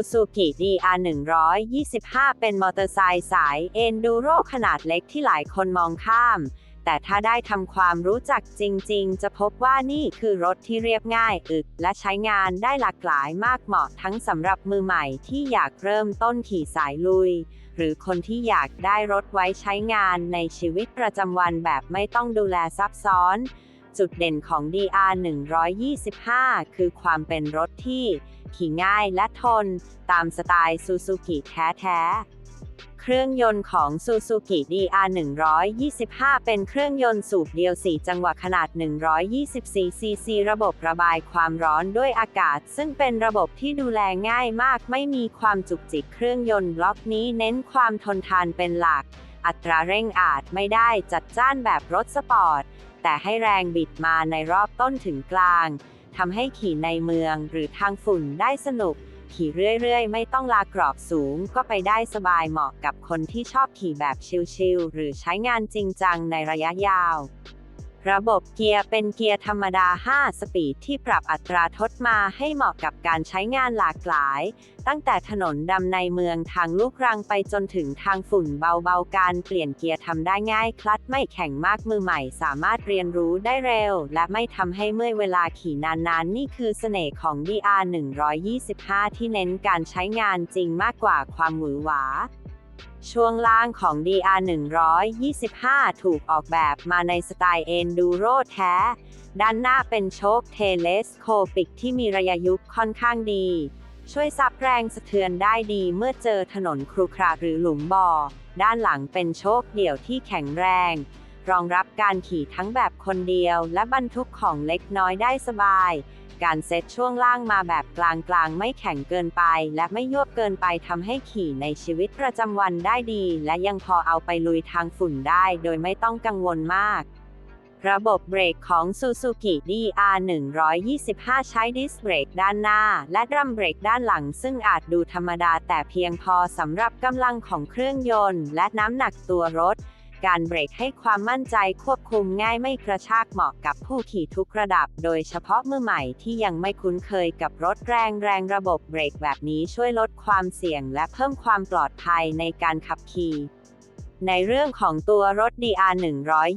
Suzuki DR 125 เป็นมอเตอร์ไซค์สาย Enduro ขนาดเล็กที่หลายคนมองข้าม แต่ถ้าได้ทำความรู้จักจริงๆ จะพบว่านี่คือรถที่เรียบง่ายอึด และใช้งานได้หลากหลายมากเหมาะทั้งสำหรับมือใหม่ที่อยากเริ่มต้นขี่สายลุย หรือคนที่อยากได้รถไว้ใช้งานในชีวิตประจำวันแบบไม่ต้องดูแลซับซ้อน จุดเด่นของ DR 125 คือความเป็นรถที่ ขี่ง่ายและทน ตามสไตล์ซูซูกิแท้ๆ เครื่องยนต์ของ Suzuki DR 125 เป็นเครื่องยนต์สูบเดียว 4 จังหวะขนาด 124 ซีซี ระบบระบายความร้อนด้วยอากาศ ซึ่งเป็นระบบที่ดูแลง่ายมาก ไม่มีความจุกจิก เครื่องยนต์ล็อกนี้เน้นความทนทานเป็นหลักอัตราเร่งอาจไม่ได้จัดจ้านแบบรถสปอร์ต แต่ให้แรงบิดมาในรอบต้นถึงกลางทำให้ขี่ในเมืองหรือทางฝุ่นได้สนุก ขี่เรื่อยๆ ไม่ต้องลากรอบสูง ก็ไปได้สบายเหมาะกับคนที่ชอบขี่แบบชิลๆหรือใช้งานจริงจังในระยะยาว ระบบเกียร์เป็นเกียร์ธรรมดา 5 สปีดที่ปรับอัตราทดมาให้เหมาะกับการใช้งานหลากหลาย ตั้งแต่ถนนดำในเมืองทางลูกรังไปจนถึงทางฝุ่นเบาๆ การเปลี่ยนเกียร์ทำได้ง่าย คลัตช์ไม่แข็งมากมือใหม่ สามารถเรียนรู้ได้เร็ว และไม่ทำให้เมื่อยเวลาขี่นานๆ นี่คือเสน่ห์ของ DR 125 ที่เน้นการใช้งานจริงมากกว่าความหวือหวา ช่วงล่างของ DR 125 ถูกออกแบบมาในสไตล์ Enduro แท้ ด้านหน้าเป็นโชคเทเลสโคปิกที่มีระยะยุบค่อนข้างดี ช่วยซับแรงสะเทือนได้ดีเมื่อเจอถนนครุขระหรือหลุมบ่อ ด้านหลังเป็นโชคเดี่ยวที่แข็งแรง รองรับการขี่ทั้งแบบคนเดียวและบรรทุกของเล็กน้อยได้สบาย การเซตช่วงล่างมาแบบกลางๆ ไม่แข็งเกินไป และไม่ยวบเกินไปทำให้ขี่ในชีวิตประจำวันได้ดี และยังพอเอาไปลุยทางฝุ่นได้ โดยไม่ต้องกังวลมาก ระบบเบรกของ Suzuki DR 125 ใช้ดิสเบรกด้านหน้า และดรัมเบรกด้านหลัง ซึ่งอาจดูธรรมดาแต่เพียงพอสำหรับกำลังของเครื่องยนต์ และน้ำหนักตัวรถ การเบรกให้ความมั่นใจควบคุมง่ายไม่กระชากเหมาะกับผู้ขี่ทุกระดับ โดยเฉพาะมือใหม่ที่ยังไม่คุ้นเคยกับรถแรงแรงระบบเบรกแบบนี้ช่วยลดความเสี่ยงและเพิ่มความปลอดภัยในการขับขี่ในเรื่องของตัวรถ DR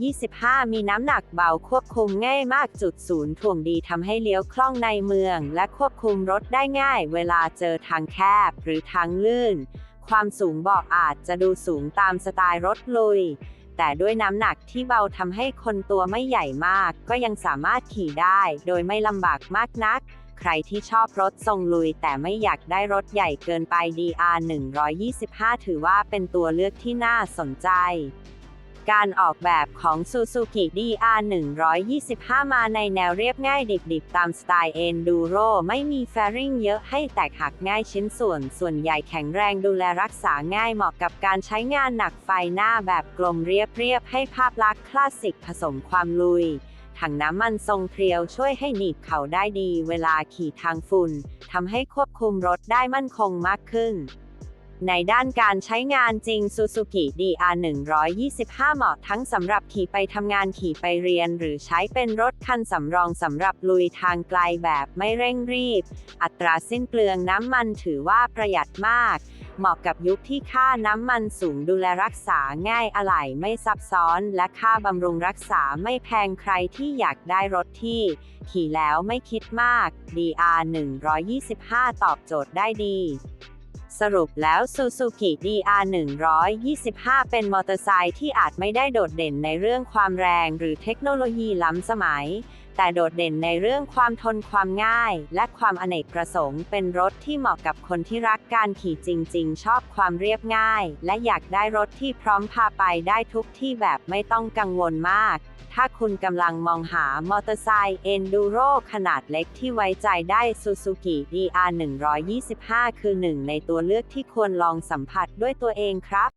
125 มีน้ำหนักเบาควบคุมง่ายมากจุดศูนย์ถ่วงดีทำให้เลี้ยวคล่องในเมือง และควบคุมรถได้ง่ายเวลาเจอทางแคบหรือทางลื่น ความสูงเบาะอาจจะดูสูงตามสไตล์รถลุย แต่ด้วยน้ำหนักที่เบาทำให้คนตัวไม่ใหญ่มาก ก็ยังสามารถขี่ได้โดยไม่ลำบากมากนัก ใครที่ชอบรถทรงลุย แต่ไม่อยากได้รถใหญ่เกินไป DR 125 ถือว่าเป็นตัวเลือกที่น่าสนใจ การออกแบบของ Suzuki DR 125 มาในแนวเรียบง่ายดิบๆ ตามสไตล์ Enduro ไม่มีแฟริงเยอะให้แตกหักง่ายชิ้นส่วน ส่วนใหญ่แข็งแรงดูแลรักษาง่ายเหมาะกับการใช้งานหนักไฟหน้าแบบกลมเรียบๆ ให้ภาพลักษณ์คลาสสิกผสมความลุยถังน้ำมันทรงเพรียวช่วยให้หนีบเข่าได้ดีเวลาขี่ทางฝุ่นทำให้ควบคุมรถได้มั่นคงมากขึ้น ในด้านการใช้งานจริง Suzuki DR 125 เหมาะทั้งสำหรับขี่ไปทำงานขี่ไปเรียน หรือใช้เป็นรถคันสำรองสำหรับลุยทางไกลแบบไม่เร่งรีบ อัตราสิ้นเปลืองน้ำมันถือว่าประหยัดมาก เหมาะกับยุคที่ค่าน้ำมันสูงดูแลรักษาง่ายอะไหล่ไม่ซับซ้อน และค่าบำรุงรักษาไม่แพงใครที่อยากได้รถที่ ขี่แล้วไม่คิดมาก DR 125 ตอบโจทย์ได้ดี สรุปแล้ว Suzuki DR 125 เป็นมอเตอร์ไซค์ที่อาจไม่ได้โดดเด่นในเรื่องความแรงหรือเทคโนโลยีล้ำสมัย แต่โดดเด่นในเรื่องความทนความง่าย และความอเนกประสงค์ เป็นรถที่เหมาะกับคนที่รักการขี่จริง ๆ ชอบความเรียบง่าย และอยากได้รถที่พร้อมพาไปได้ทุกที่แบบไม่ต้องกังวลมาก ถ้าคุณกำลังมองหามอเตอร์ไซค์ Enduro ขนาดเล็กที่ไว้ใจได้ Suzuki DR 125 คือหนึ่งในตัวเลือกที่ควรลองสัมผัสด้วยตัวเองครับ